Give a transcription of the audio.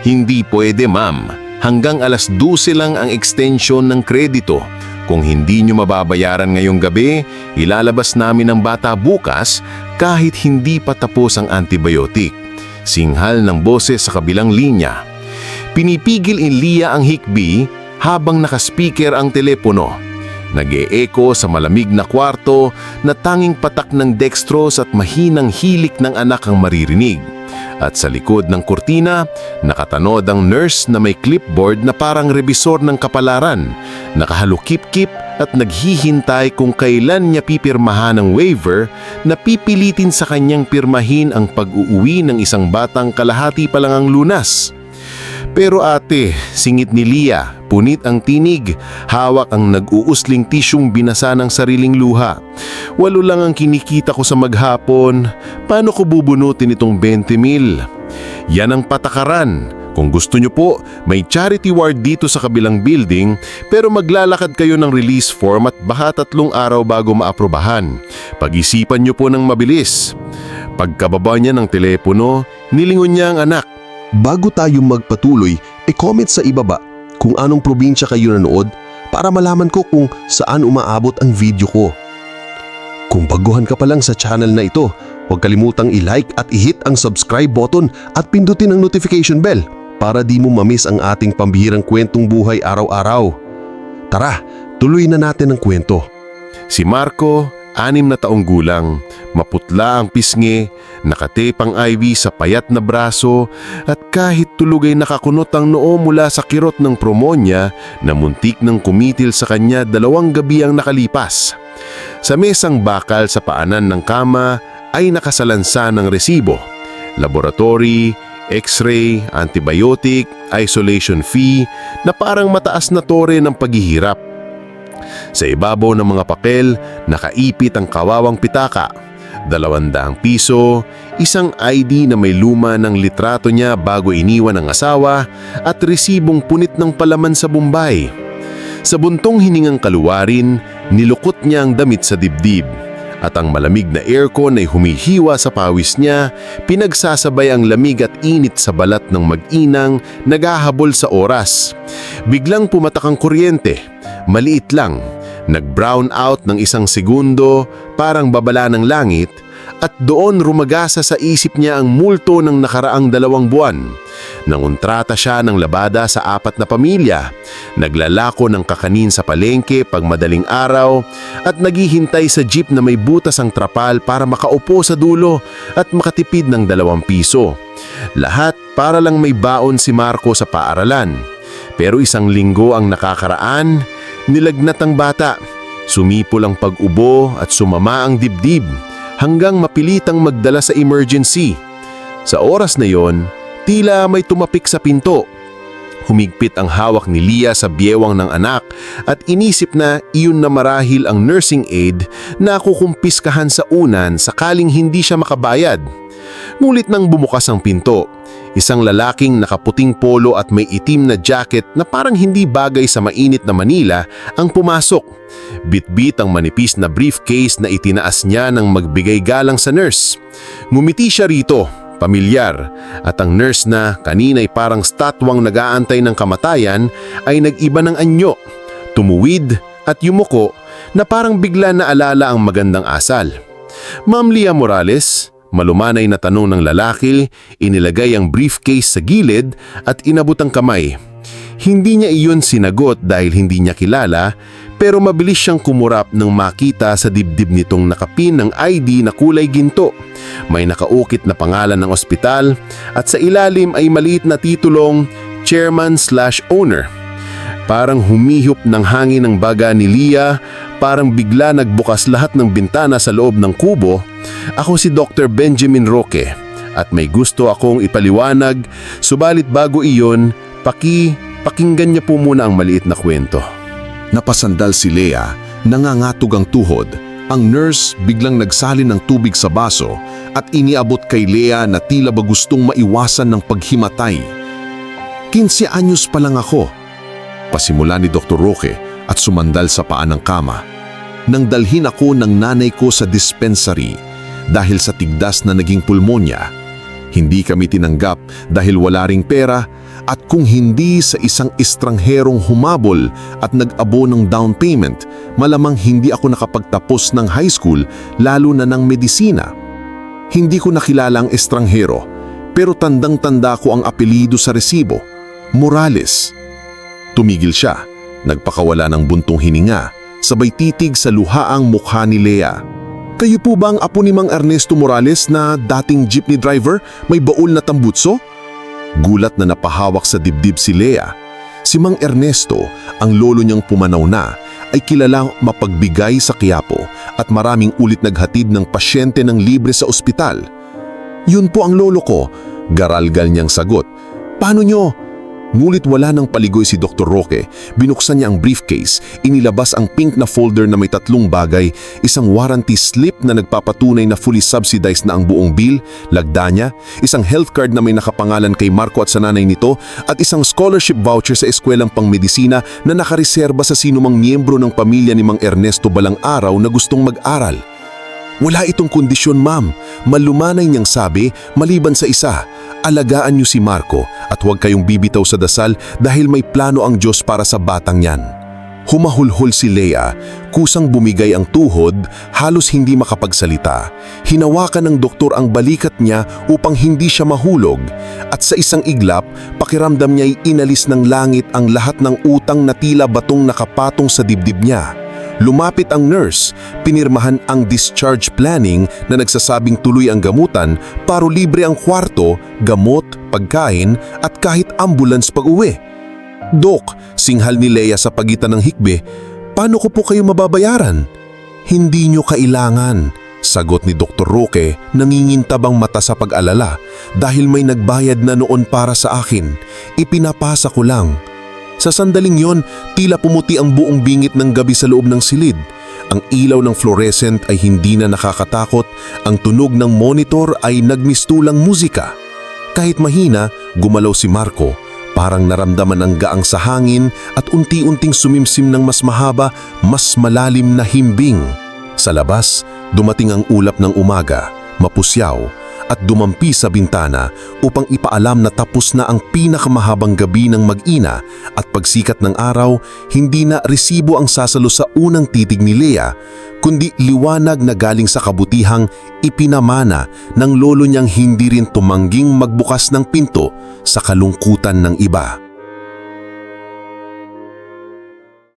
Hindi pwede ma'am. Hanggang alas 12 lang ang extension ng kredito. Kung hindi nyo mababayaran ngayong gabi, ilalabas namin ang bata bukas kahit hindi pa tapos ang antibiotic. Singhal ng boses sa kabilang linya. Pinipigil in Lia ang hikbi habang nakaspeaker ang telepono. Nag-e-echo sa malamig na kwarto na tanging patak ng dextrose at mahinang hilik ng anak ang maririnig. At sa likod ng kurtina, nakatanod ang nurse na may clipboard na parang rebisor ng kapalaran, nakahalukip-kip at naghihintay kung kailan niya pipirmahan ang waiver na pipilitin sa kanyang pirmahin ang pag-uuwi ng isang batang kalahati pa lang ang lunas. Pero ate, singit ni Lia, punit ang tinig, hawak ang nag-uusling tisyong binasa ng sariling luha. Walo lang ang kinikita ko sa maghapon, paano ko bubunutin itong 20 mil? Yan ang patakaran. Kung gusto nyo po, may charity ward dito sa kabilang building pero maglalakad kayo ng release form at baka tatlong araw bago maaprobahan. Pag-isipan nyo po ng mabilis. Pagkababa niya ng telepono, nilingon niya ang anak. Bago tayo magpatuloy, e-comment sa ibaba kung anong probinsya kayo nanood para malaman ko kung saan umaabot ang video ko. Kung baguhan ka pa lang sa channel na ito, huwag kalimutang i-like at i-hit ang subscribe button at pindutin ang notification bell para di mo mamiss ang ating pambihirang kwentong buhay araw-araw. Tara, tuloy na natin ang kwento. Si Marco, anim na taong gulang, maputla ang pisngi, nakatepang IV sa payat na braso at kahit tulog ay nakakunot ang noo mula sa kirot ng promonya na muntik ng kumitil sa kanya dalawang gabi ang nakalipas. Sa mesang bakal sa paanan ng kama ay nakasalansa ng resibo, laboratory, x-ray, antibiotic, isolation fee na parang mataas na tore ng paghihirap. Sa ibabaw ng mga papel, nakaipit ang kawawang pitaka. Dalawandang piso, isang ID na may luma ng litrato niya bago iniwan ng asawa at resibong punit ng palaman sa Bombay. Sa buntong hiningang kaluwarin, nilukot niya ang damit sa dibdib at ang malamig na aircon ay humihiwa sa pawis niya, pinagsasabay ang lamig at init sa balat ng mag-inang naghahabol sa oras. Biglang pumatak ang kuryente, maliit lang, nag-brown out ng isang segundo, parang babala ng langit, at doon rumagasa sa isip niya ang multo ng nakaraang dalawang buwan. Nanguntrata siya ng labada sa apat na pamilya, naglalako ng kakanin sa palengke pag madaling araw, at naghihintay sa jeep na may butas ang trapal para makaupo sa dulo at makatipid ng dalawang piso. Lahat para lang may baon si Marco sa paaralan. Pero isang linggo ang nakakaraan, nilagnat ang bata. Sumipol ang pag-ubo at sumama ang dibdib hanggang mapilitang magdala sa emergency. Sa oras na yon, tila may tumapik sa pinto. Humigpit ang hawak ni Lia sa biyewang ng anak at inisip na iyon na marahil ang nursing aid na kukumpiskahan sa unan sakaling hindi siya makabayad. Ngulit nang bumukas ang pinto, isang lalaking nakaputing polo at may itim na jacket na parang hindi bagay sa mainit na Manila ang pumasok. Bitbit ang manipis na briefcase na itinaas niya ng magbigay galang sa nurse. Ngumiti siya rito, pamilyar, at ang nurse na kanina'y parang statwang nag-aantay ng kamatayan ay nag-iba ng anyo, tumuwid at yumuko na parang bigla na alala ang magandang asal. Ma'am Lia Morales, Malumanay na tanong ng lalaki, inilagay ang briefcase sa gilid at inabot ang kamay. Hindi niya iyon sinagot dahil hindi niya kilala, pero mabilis siyang kumurap nang makita sa dibdib nitong nakapin ng ID na kulay ginto. May nakaukit na pangalan ng ospital at sa ilalim ay maliit na titulong Chairman slash Owner. Parang humihop ng hangin ng baga ni Lia, parang bigla nagbukas lahat ng bintana sa loob ng kubo. Ako si Dr. Benjamin Roque at may gusto akong ipaliwanag, subalit bago iyon, paki, pakinggan niya po muna ang maliit na kwento. Napasandal si Lea, nangangatog ang tuhod. Ang nurse biglang nagsalin ng tubig sa baso at iniabot kay Lea na tila ba gustong maiwasan ng paghimatay. 15 anyos pa lang ako. Pasimula ni Dr. Roque at sumandal sa paan ng kama. Nang dalhin ako ng nanay ko sa dispensary dahil sa tigdas na naging pulmonya. Hindi kami tinanggap dahil wala ring pera At kung hindi sa isang estrangherong humabol at nag-abo ng down payment, malamang hindi ako nakapagtapos ng high school lalo na ng medisina. Hindi ko nakilala ang estranghero, pero tandang-tanda ko ang apelido sa resibo, Morales. Tumigil siya, nagpakawala ng buntong hininga, sabay titig sa luhaang mukha ni Lea. Kayo po ba ang apo ni Mang Ernesto Morales na dating jeepney driver, may baul na tambutso? Gulat na napahawak sa dibdib si Lea. Si Mang Ernesto, ang lolo niyang pumanaw na, ay kilalang mapagbigay sa Quiapo at maraming ulit naghatid ng pasyente ng libre sa ospital. Yun po ang lolo ko, garalgal niyang sagot. Paano nyo? Ngulit wala ng paligoy si Dr. Roque. Binuksan niya ang briefcase, inilabas ang pink na folder na may tatlong bagay, isang warranty slip na nagpapatunay na fully subsidized na ang buong bill, lagda niya, isang health card na may nakapangalan kay Marco at sa nanay nito, at isang scholarship voucher sa eskwelang pangmedisina na nakareserba sa sinumang miyembro ng pamilya ni Mang Ernesto Balang Araw na gustong mag-aral. Wala itong kondisyon ma'am. Malumanay niyang sabi, maliban sa isa, alagaan niyo si Marco at huwag kayong bibitaw sa dasal dahil may plano ang Diyos para sa batang yan. Humahulhol si Lea, kusang bumigay ang tuhod, halos hindi makapagsalita. Hinawakan ng doktor ang balikat niya upang hindi siya mahulog at sa isang iglap, pakiramdam niya'y inalis ng langit ang lahat ng utang na tila batong nakapatong sa dibdib niya. Lumapit ang nurse, pinirmahan ang discharge planning na nagsasabing tuloy ang gamutan, paro libre ang kwarto, gamot, pagkain at kahit ambulance pag-uwi. Dok, singhal ni Leia sa pagitan ng hikbe, paano ko po kayo mababayaran? Hindi nyo kailangan, sagot ni Dr. Roque nangingintabang mata sa pag-alala dahil may nagbayad na noon para sa akin. Ipinapasa ko lang. Sa sandaling yon, tila pumuti ang buong bingit ng gabi sa loob ng silid. Ang ilaw ng fluorescent ay hindi na nakakatakot, ang tunog ng monitor ay nagmistulang musika. Kahit mahina, gumalaw si Marco, parang naramdaman ang gaang sa hangin at unti-unting sumimsim ng mas mahaba, mas malalim na himbing. Sa labas, dumating ang ulap ng umaga, mapusyaw, at dumampi sa bintana upang ipaalam na tapos na ang pinakamahabang gabi ng mag-ina at pagsikat ng araw, hindi na resibo ang sasalo sa unang titig ni Lea, kundi liwanag na galing sa kabutihang ipinamana ng lolo niyang hindi rin tumangging magbukas ng pinto sa kalungkutan ng iba.